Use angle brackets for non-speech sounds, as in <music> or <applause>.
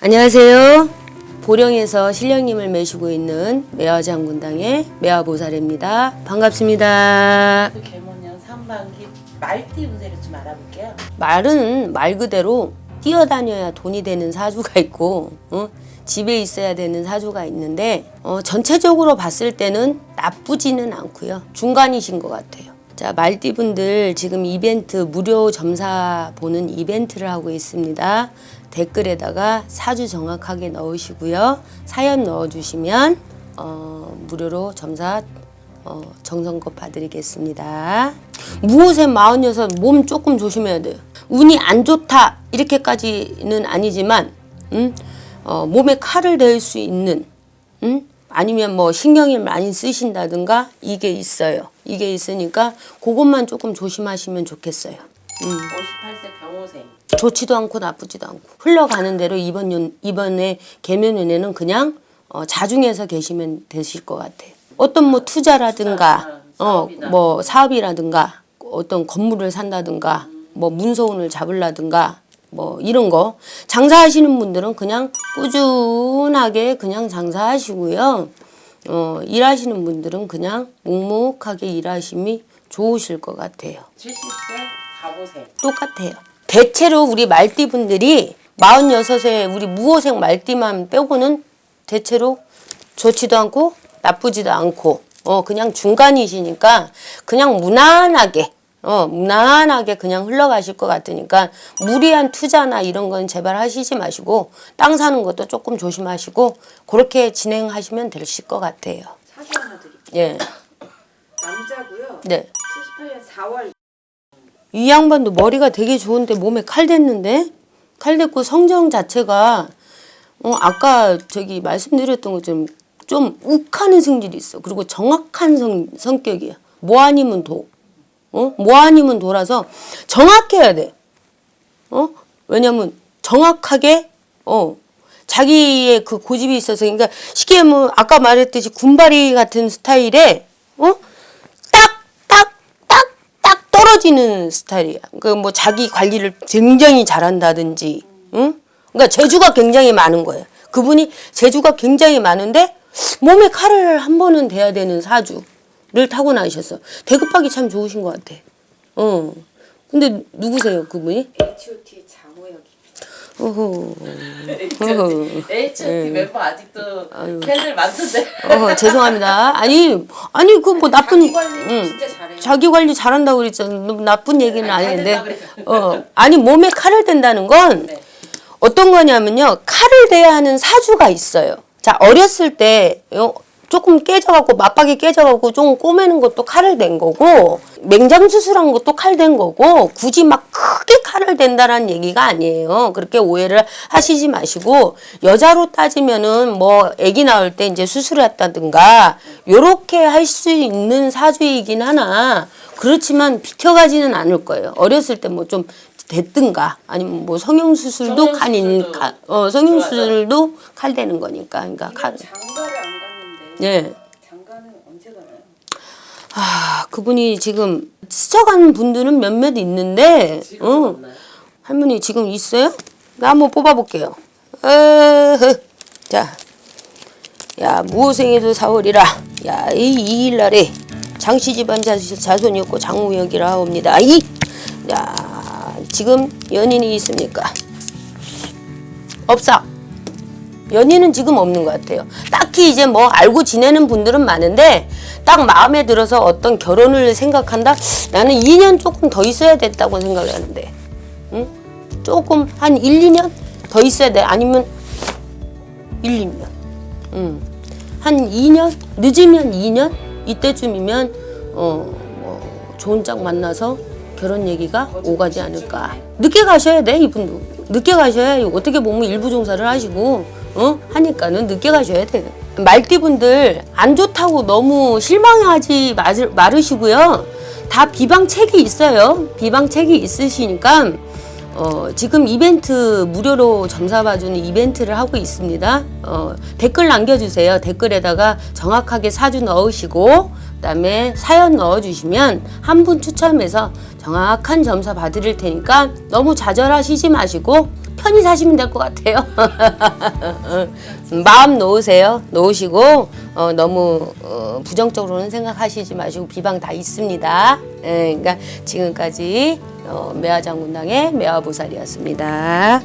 안녕하세요. 보령에서 신령님을 매시고 있는 매화장군당의 매화보살입니다. 반갑습니다. 그 개모년 상반기 말띠 운세를 좀 알아볼게요. 말은 말 그대로 뛰어다녀야 돈이 되는 사주가 있고 어? 집에 있어야 되는 사주가 있는데 어, 전체적으로 봤을 때는 나쁘지는 않고요. 중간이신 것 같아요. 자 말띠분들 지금 이벤트 무료 점사 보는 이벤트를 하고 있습니다. 댓글에다가 사주 정확하게 넣으시고요. 사연 넣어주시면 어, 무료로 점사 어, 정성껏 봐드리겠습니다. 무호생 46, 몸 조금 조심해야 돼요. 운이 안 좋다, 이렇게까지는 아니지만, 음? 어, 몸에 칼을 댈 수 있는, 음? 아니면 뭐 신경을 많이 쓰신다든가, 이게 있어요. 이게 있으니까, 그것만 조금 조심하시면 좋겠어요. 58세 병호생. 좋지도 않고 나쁘지도 않고 흘러가는 대로 이번 년 이번에 개면연에는 그냥 어, 자중해서 계시면 되실 것 같아요. 어떤 뭐 투자라든가 투자, 어. 뭐 사업이라든가 어떤 건물을 산다든가 뭐 문서운을 잡으려든가 뭐 이런 거 장사하시는 분들은 그냥 꾸준하게 그냥 장사하시고요. 어 일하시는 분들은 그냥 묵묵하게 일하심이 좋으실 것 같아요. 70세 가보생. 똑같아요. 대체로 우리 말띠분들이 46세 우리 무호생 말띠만 빼고는 대체로 좋지도 않고 나쁘지도 않고 어 그냥 중간이시니까 그냥 무난하게 어 무난하게 그냥 흘러가실 것 같으니까 무리한 투자나 이런 건 제발 하시지 마시고 땅 사는 것도 조금 조심하시고 그렇게 진행하시면 되실 것 같아요. 사주 하나 드릴게요. 예. 남자고요. 네. 78년 4월 이 양반도 머리가 되게 좋은데 몸에 칼 댔는데 칼 댔고 성정 자체가 어 아까 저기 말씀드렸던 것처럼 좀 욱하는 성질이 있어. 그리고 정확한 성, 성격이야. 뭐 아니면 도. 어? 뭐 아니면 도라서 정확해야 돼. 어? 왜냐면 정확하게 어 자기의 그 고집이 있어서 그러니까 쉽게 하면 아까 말했듯이 군바리 같은 스타일에 어? 떨어지는 스타일이야. 그뭐 자기 관리를 굉장히 잘한다든지, 응? 그러니까 재주가 굉장히 많은 거예요. 그분이 재주가 굉장히 많은데 몸에 칼을 한 번은 대야 되는 사주 를 타고 나셨어. 대급하기 참 좋으신 것 같아. 어. 근데 누구세요, 그분이? H.O.T의 장호혁입니다. 어허. H.O.T. H.O.T. 멤버 아직도 팬들 많던데. 어, 죄송합니다. 아니, 아니, 그 뭐 나쁜, 자기 관리 응. 진짜 잘해요. 자기 관리 잘한다고 그랬잖아. 너무 나쁜 얘기는 아니, 아닌데. 어, 아니, 몸에 칼을 댄다는 건 네. 어떤 거냐면요. 칼을 대야 하는 사주가 있어요. 자, 어렸을 때, 요, 조금 깨져갖고, 맞박이 깨져갖고, 좀 꼬매는 것도 칼을 댄 거고, 맹장 수술한 것도 칼 댄 거고, 굳이 막 크게 칼을 댄다라는 얘기가 아니에요. 그렇게 오해를 하시지 마시고, 여자로 따지면은 뭐, 아기 나올 때 이제 수술을 했다든가, 요렇게 할 수 있는 사주이긴 하나, 그렇지만 비켜가지는 않을 거예요. 어렸을 때 뭐 좀 됐든가 아니면 뭐 성형 수술도 칼인 성형수술도 칼, 어 성형 수술도 칼 되는 거니까 그러니까 칼. 갔는데 예. 장가는 언제 가나요? 아 그분이 지금 스쳐간 분들은 몇몇 있는데 지금 어? 할머니 지금 있어요? 나 한번 뽑아볼게요. 어허. 자, 야 무호생에도 4월이라 야이 이일 날에 장씨 집안 자, 자손이 없고 장우역이라 하옵니다. 이, 야 지금 연인이 있습니까? 없어. 연인은 지금 없는 것 같아요. 딱히 이제 뭐 알고 지내는 분들은 많은데 딱 마음에 들어서 어떤 결혼을 생각한다? 나는 2년 조금 더 있어야 됐다고 생각을 하는데. 응? 조금 한 1, 2년 더 있어야 돼. 아니면 1, 2년. 응. 한 2년? 늦으면 2년? 이때쯤이면 어, 뭐 좋은 짝 만나서 결혼 얘기가 오가지 않을까. 늦게 가셔야 돼, 이분도. 늦게 가셔야 어떻게 보면 일부 종사를 하시고 어? 하니까는 늦게 가셔야 돼요. 말띠분들 안 좋다고 너무 실망하지 마르, 마르시고요. 다 비방책이 있어요. 비방책이 있으시니까 어, 지금 이벤트 무료로 점사 봐주는 이벤트를 하고 있습니다. 어, 댓글 남겨주세요. 댓글에다가 정확하게 사주 넣으시고 그다음에 사연 넣어주시면 한 분 추첨해서 정확한 점수 받으릴 테니까 너무 좌절하시지 마시고 편히 사시면 될 것 같아요. <laughs> 마음 놓으세요. 놓으시고 어, 너무 어, 부정적으로는 생각하시지 마시고 비방 다 있습니다. 예, 그러니까 지금까지 어, 매화장군당의 매화보살이었습니다.